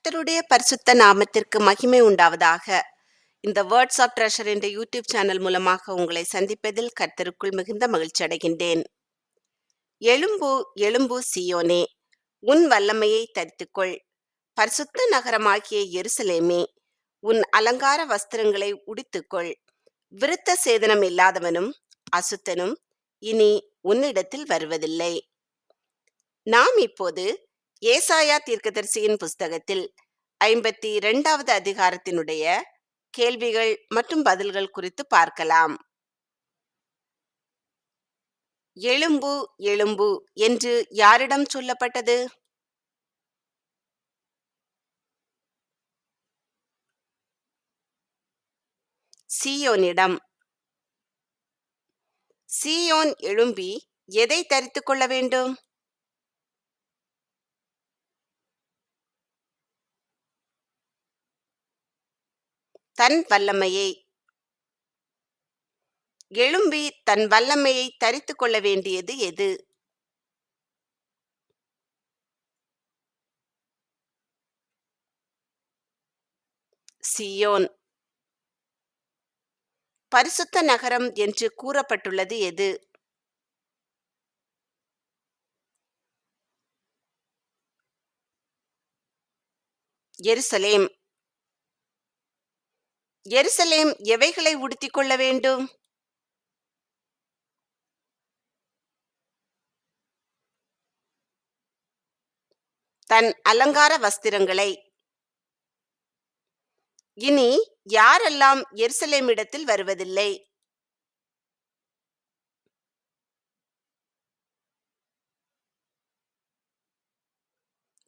கர்த்தருடைய பரிசுத்த நாமத்திற்கு மகிமை உண்டாவதாக. இந்த வேர்ட்ஸ் ஆஃப் ட்ரெஷர் என்ற யூடியூப் சேனல் மூலமாக உங்களை சந்திப்பதில் கர்த்தருக்குள் மிகுந்த மகிழ்ச்சி அடைகின்றேன். எழும்பு எழும்பு சியோனே உன் வல்லமையை தரித்துக்கொள். பரிசுத்த நகரமாகிய எருசலேமே உன் அலங்கார வஸ்திரங்களை உடித்துக்கொள். விருத்த சேதனம் இல்லாதவனும் அசுத்தனும் இனி உன்னிடத்தில் வருவதில்லை. நாம் இப்போது ஏசாயா தீர்க்கதரிசியின் புஸ்தகத்தில் ஐம்பத்தி இரண்டாவது அதிகாரத்தினுடைய கேள்விகள் மற்றும் பதில்கள் குறித்து பார்க்கலாம். எழும்பு எழும்பு என்று யாரிடம் சொல்லப்பட்டது? சீயோனிடம். சீயோன் எழும்பி எதை தரித்துக் கொள்ள வேண்டும்? தன் வல்லமையை. எழும்பி தன் வல்லமையை தரித்து கொள்ள வேண்டியது எது? சியோன். பரிசுத்த நகரம் என்று கூறப்பட்டுள்ளது எது? எருசலேம். எருசலேம் எவைகளை உடுத்திக் கொள்ள வேண்டும்? தன் அலங்கார வஸ்திரங்களை. இனி யாரெல்லாம் எருசலேமிடத்தில் வருவதில்லை?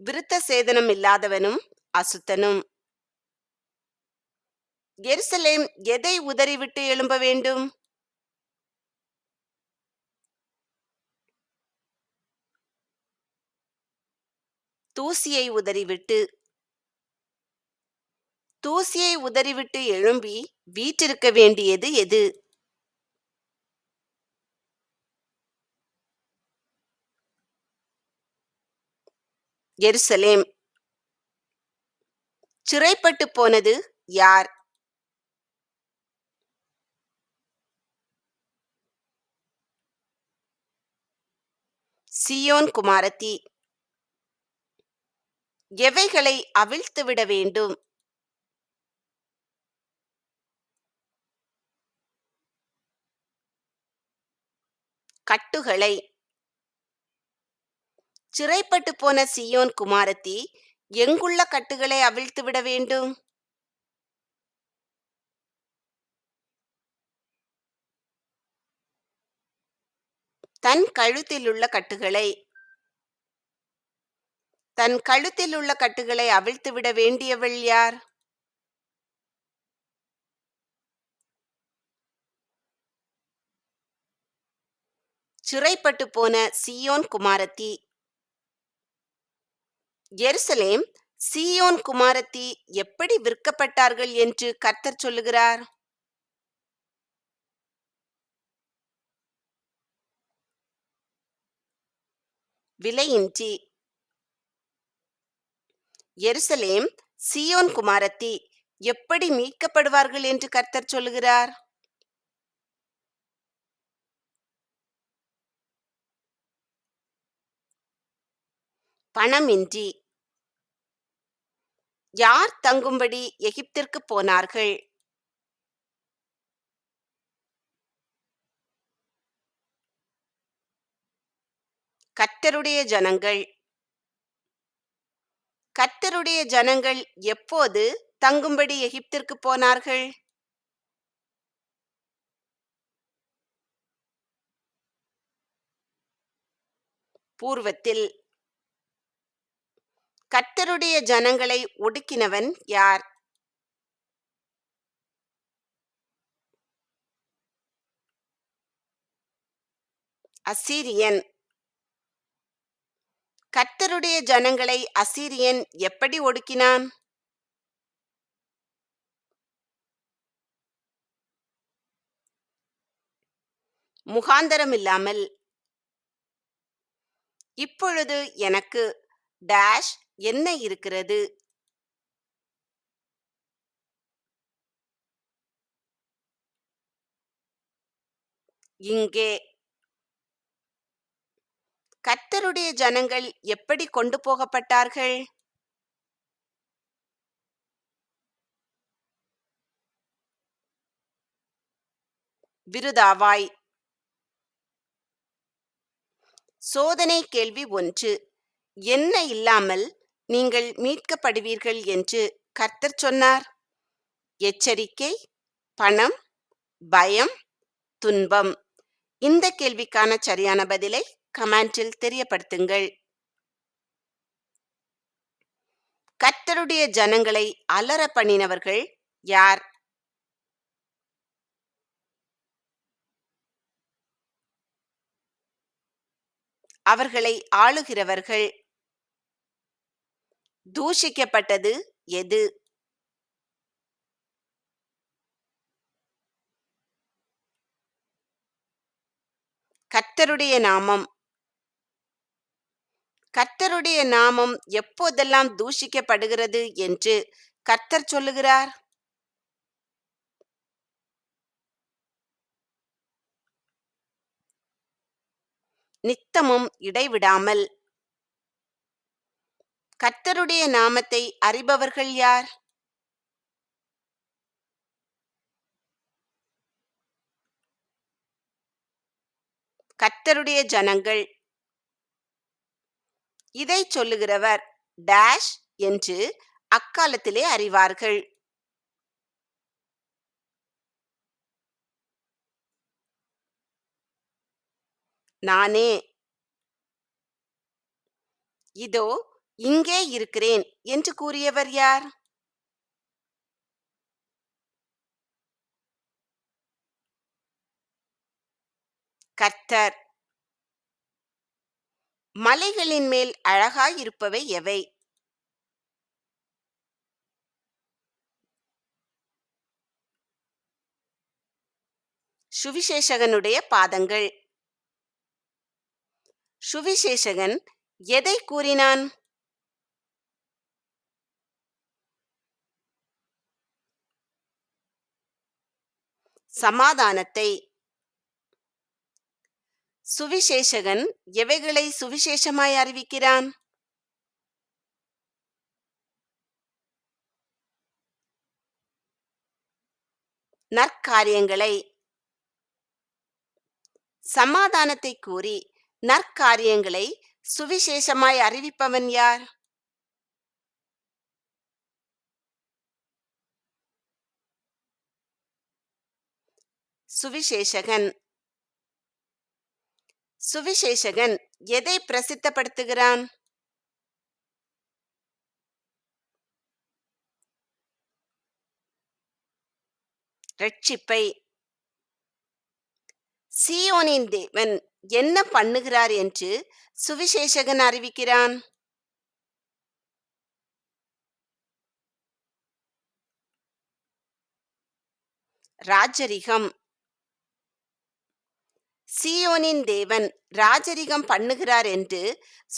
விருத்த சேதனம் இல்லாதவனும் அசுத்தனும். எருசலேம் எதை உதறிவிட்டு எழும்ப வேண்டும்? தூசியை உதறிவிட்டு தூசியை உதறிவிட்டு எழும்பி வீற்றிருக்க வேண்டியது எது? எருசலேம். சிறைப்பட்டு போனது யார்? சியோன் குமாரத்தி. எவைகளை அவிழ்த்துவிட வேண்டும்? கட்டுகளை. சிறைப்பட்டு போன சியோன் குமாரத்தி எங்குள்ள கட்டுகளை அவிழ்த்துவிட வேண்டும்? தன் கழுத்தில் உள்ள கட்டுகளை. தன் கழுத்தில் உள்ள கட்டுகளை அவிழ்த்து விட வேண்டியவள் யார்? சிறைப்பட்டு போன சியோன் குமாரத்தி. எருசலேம் சீயோன் குமாரத்தி எப்படி விற்கப்பட்டார்கள் என்று கர்த்தர் சொல்லுகிறார்? விலையின்றி. எருசலேம் சியோன் குமாரத்தி எப்படி மீட்கப்படுவார்கள் என்று கர்த்தர் சொல்லுகிறார்? பணமின்றி. யார் தங்கும்படி எகிப்திற்கு போனார்கள்? கர்த்தருடைய ஜனங்கள். கர்த்தருடைய ஜனங்கள் எப்போது தங்கும்படி எகிப்திற்கு போனார்கள்? பூர்வத்தில். கர்த்தருடைய ஜனங்களை ஒடுக்கினவன் யார்? அசீரியன். கர்த்தருடைய ஜனங்களை அசீரியன் எப்படி ஒடுக்கினான்? முகாந்தரம் இல்லாமல். இப்பொழுது எனக்கு டேஷ் என்ன இருக்கிறது? இங்கே கர்த்தருடைய ஜனங்கள் எப்படி கொண்டு போகப்பட்டார்கள்? விருதாவாய். சோதனை கேள்வி ஒன்று. என்ன இல்லாமல் நீங்கள் மீட்கப்படுவீர்கள் என்று கர்த்தர் சொன்னார். எச்சரிக்கை பணம் பயம் துன்பம். இந்த கேள்விக்கான சரியான பதிலை கமெண்டில் தெரியப்படுத்துங்கள். கர்த்தருடைய ஜனங்களை அலற பண்ணினவர்கள் யார்? அவர்களை ஆளுகிறவர்கள். தூஷிக்கப்பட்டது எது? கர்த்தருடைய நாமம் கர்த்தருடைய நாமம் எப்போதெல்லாம் தூஷிக்கப்படுகிறது என்று கர்த்தர் சொல்லுகிறார்? நித்தமும் இடைவிடாமல். கர்த்தருடைய நாமத்தை அறிபவர்கள் யார்? கர்த்தருடைய ஜனங்கள் இதை சொல்லுகிறவர் டேஷ் என்று அக்காலத்திலே அறிவார்கள். நானே. இதோ இங்கே இருக்கிறேன் என்று கூறியவர் யார்? கர்த்தர். மலைகளின் மேல் அழகாயிருப்பவை எவை? சுவிசேஷகனுடைய பாதங்கள். சுவிசேஷகன் எதை கூறினான்? சமாதானத்தை. சுவிசேஷகன் எவைகளை சுவிசேஷமாய் அறிவிக்கிறான்? நற்காரியங்களை. சமாதானத்தை கூறி நற்காரியங்களை சுவிசேஷமாய் அறிவிப்பவன் யார்? சுவிசேஷகன் சுவிசேஷகன் எதை பிரசித்தப்படுத்துகிறான்? ரட்சிப்பை. சியோனின் தேவன் என்ன பண்ணுகிறார் என்று சுவிசேஷகன் அறிவிக்கிறான். ராஜரிகம். சீயோனின் தேவன் ராஜரிகம் பண்ணுகிறார் என்று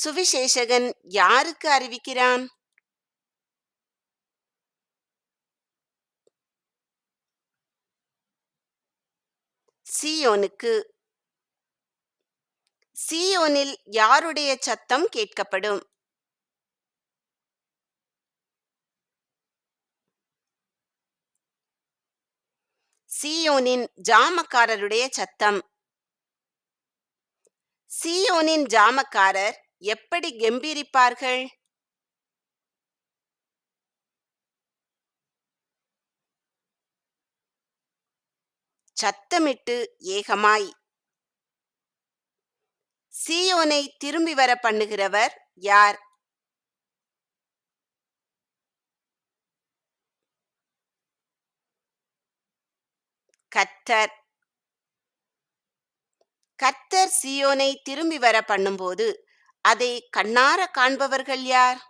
சுவிசேஷகன் யாருக்கு அறிவிக்கிறான்? சீயோனுக்கு. சீயோனில் யாருடைய சத்தம் கேட்கப்படும்? சீயோனின் ஜாமக்காரருடைய சத்தம். சீயோனின் ஜாமக்காரர் எப்படி கெம்பீரிப்பார்கள்? சத்தமிட்டு ஏகமாய். சீயோனை திரும்பி வர பண்ணுகிறவர் யார்? கத்தர் கர்த்தர் சீயோனை திரும்பி வர பண்ணும்போது அதை கண்ணார காண்பவர்கள் யார்?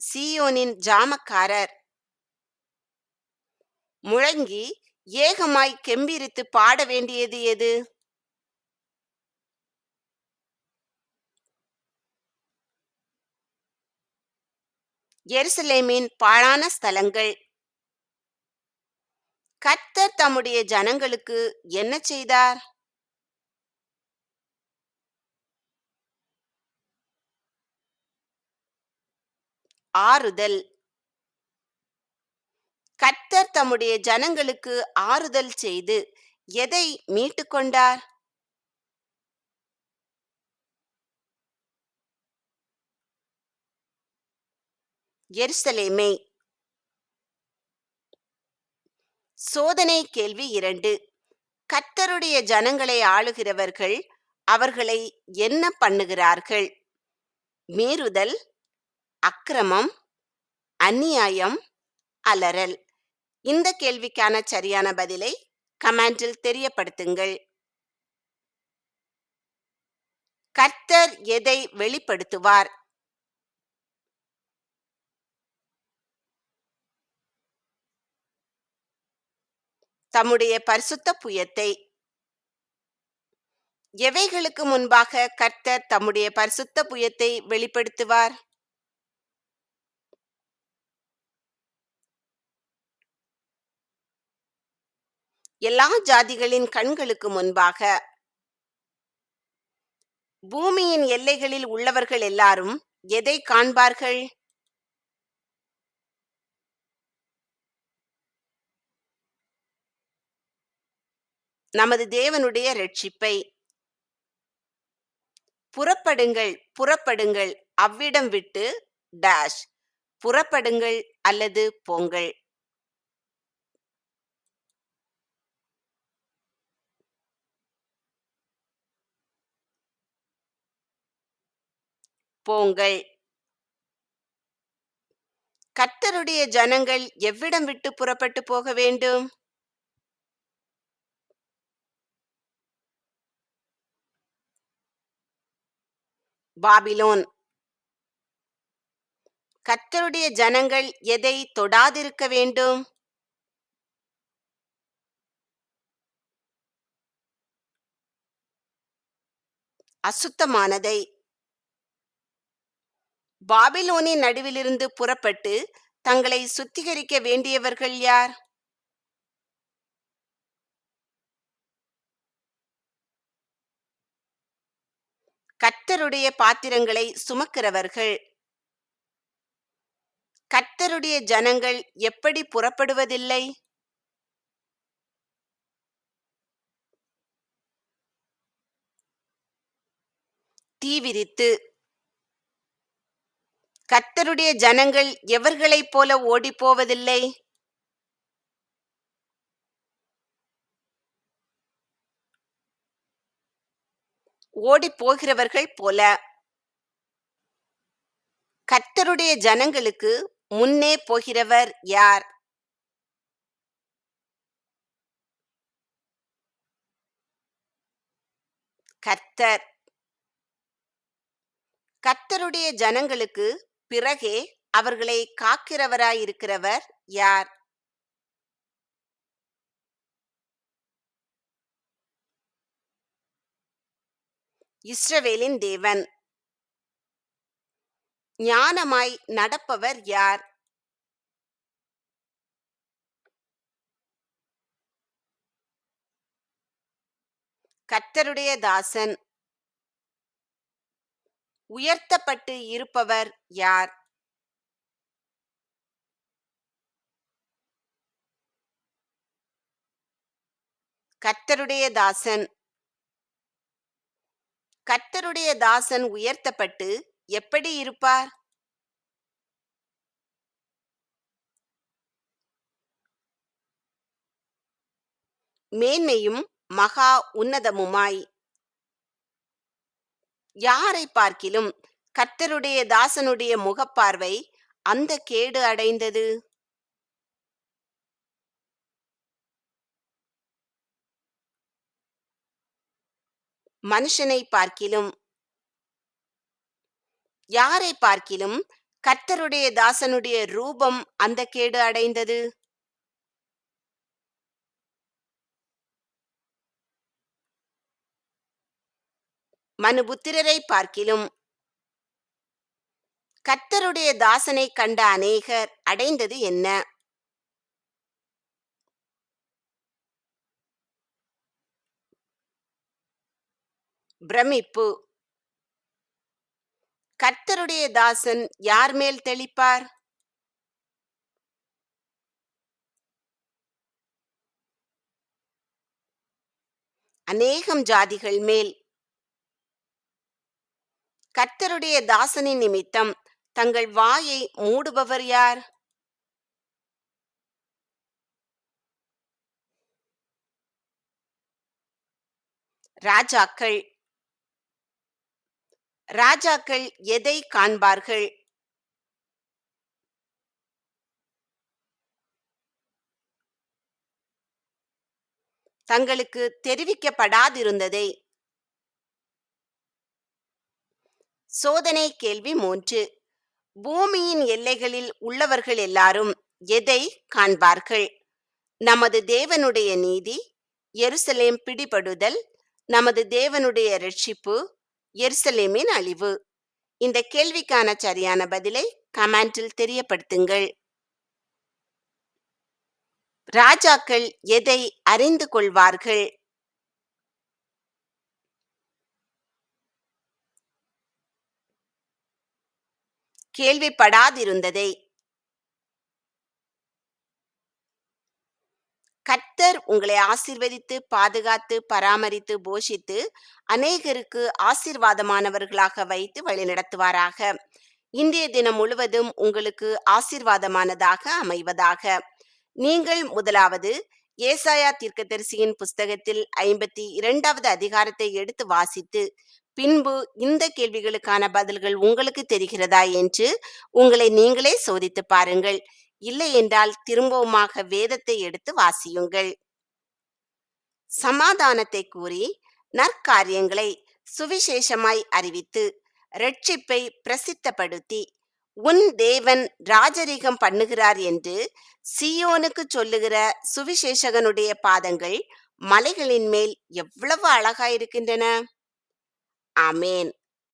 சியோனின் ஜாமக்காரர். முழங்கி ஏகமாய் கெம்பிரித்து பாட வேண்டியது எது? எருசலேமின் பாழான ஸ்தலங்கள். கர்த்தர் தம்முடைய ஜனங்களுக்கு என்ன செய்தார்? ஆறுதல். கர்த்தர் தம்முடைய ஜனங்களுக்கு ஆறுதல் செய்து எதை மீட்டுக் எருசலேமே. சோதனை கேள்வி இரண்டு. கர்த்தருடைய ஜனங்களை ஆளுகிறவர்கள் அவர்களை என்ன பண்ணுகிறார்கள்? மீறுதல் அக்கிரமம் அநியாயம் அலறல். இந்த கேள்விக்கான சரியான பதிலை கமெண்டில் தெரியப்படுத்துங்கள். கர்த்தர் எதை வெளிப்படுத்துவார்? தம்முடைய பரிசுத்த புயத்தை. எவைகளுக்கு முன்பாக கர்த்தர் தம்முடைய பரிசுத்த புயத்தை வெளிப்படுத்துவார்? எல்லா ஜாதிகளின் கண்களுக்கு முன்பாக. பூமியின் எல்லைகளில் உள்ளவர்கள் எல்லாரும் எதை காண்பார்கள்? நமது தேவனுடைய ரட்சிப்பை புறப்படுங்கள் புறப்படுங்கள் அவ்விடம் விட்டு டேஷ் புறப்படுங்கள் அல்லது போங்கள். போங்கள். கர்த்தருடைய ஜனங்கள் எவ்விடம் விட்டு புறப்பட்டு போக வேண்டும்? பாபிலோன். கர்த்தருடைய ஜனங்கள் எதை தொடாதிருக்க வேண்டும்? அசுத்தமானதை. பாபிலோனின் நடுவிலிருந்து புறப்பட்டு தங்களை சுத்திகரிக்க வேண்டியவர்கள் யார்? கர்த்தருடைய பாத்திரங்களை சுமக்கிறவர்கள். கர்த்தருடைய ஜனங்கள் எப்படி புறப்படுவதில்லை? தீவிரித்து கர்த்தருடைய ஜனங்கள் எவர்களைப் போல ஓடிப்போவதில்லை? ஓடிப் போகிறவர்கள் போல. கர்த்தருடைய ஜனங்களுக்கு முன்னே போகிறவர் யார்? கர்த்தர். கர்த்தருடைய ஜனங்களுக்கு பிறகே அவர்களை காக்கிறவராயிருக்கிறவர் யார்? இஸ்ரவேலின் தேவன். ஞானமாய் நடப்பவர் யார்? கர்த்தருடைய தாசன். உயர்த்தப்பட்டு இருப்பவர் யார்? கர்த்தருடைய தாசன். கர்த்தருடைய தாசன் உயர்த்தப்பட்டு எப்படி இருப்பார்? மேன்மையும் மகா உன்னதமுமாய். யாரை பார்க்கிலும் கர்த்தருடைய தாசனுடைய முகப்பார்வை அந்த கேடு அடைந்தது? மனுஷனை பார்க்கிலும் யாரை பார்க்கிலும் கர்த்தருடைய தாசனுடைய ரூபம் அந்த கேடு அடைந்தது? மனுபுத்திரரை பார்க்கிலும் கர்த்தருடைய தாசனை கண்ட அநேகர் அடைந்தது என்ன? பிரமிப்பு. கர்த்தருடைய தாசன் யார் மேல் தெளிப்பார்? அநேகம் ஜாதிகள் மேல். கர்த்தருடைய தாசனின் நிமித்தம் தங்கள் வாயை மூடுபவர் யார்? ராஜாக்கள். ராஜாக்கள் எதை காண்பார்கள்? தங்களுக்கு தெரிவிக்கப்படாதிருந்ததை. சோதனை கேள்வி மூன்று. பூமியின் எல்லைகளில் உள்ளவர்கள் எல்லாரும் எதை காண்பார்கள்? நமது தேவனுடைய நீதி எருசலேம் பிடிபடுதல் நமது தேவனுடைய ரட்சிப்பு எருசலேமின் அழிவு. இந்த கேள்விக்கான சரியான பதிலை கமெண்டில் தெரியப்படுத்துங்கள். ராஜாக்கள் எதை அறிந்து கொள்வார்கள்? கேள்விப்படாதிருந்ததை கர்த்தர் உங்களை ஆசிர்வதித்து பாதுகாத்து பராமரித்து போஷித்து அநேகருக்கு ஆசீர்வாதமானவர்களாக வைத்து வழிநடத்துவாராக இன்றைய தினம் முழுவதும் உங்களுக்கு ஆசீர்வாதமானதாக அமைவதாக. நீங்கள் முதலாவது ஏசாயா தீர்க்கதரிசியின் புஸ்தகத்தில் ஐம்பத்தி இரண்டாவது அதிகாரத்தை எடுத்து வாசித்து பின்பு இந்த கேள்விகளுக்கான பதில்கள் உங்களுக்கு தெரிகிறதா என்று உங்களை நீங்களே சோதித்து பாருங்கள். இல்லை என்றால் திரும்பவுமாக வேதத்தை எடுத்து வாசியுங்கள். சமாதானத்தை கூறி நற்காரியங்களை சுவிசேஷமாய் அறிவித்து ரட்சிப்பை பிரசித்தப்படுத்தி உன் தேவன் ராஜரீகம் பண்ணுகிறார் என்று சியோனுக்கு சொல்லுகிற சுவிசேஷகனுடைய பாதங்கள் மலைகளின் மேல் எவ்வளவு அழகாயிருக்கின்றன. ஆமேன்.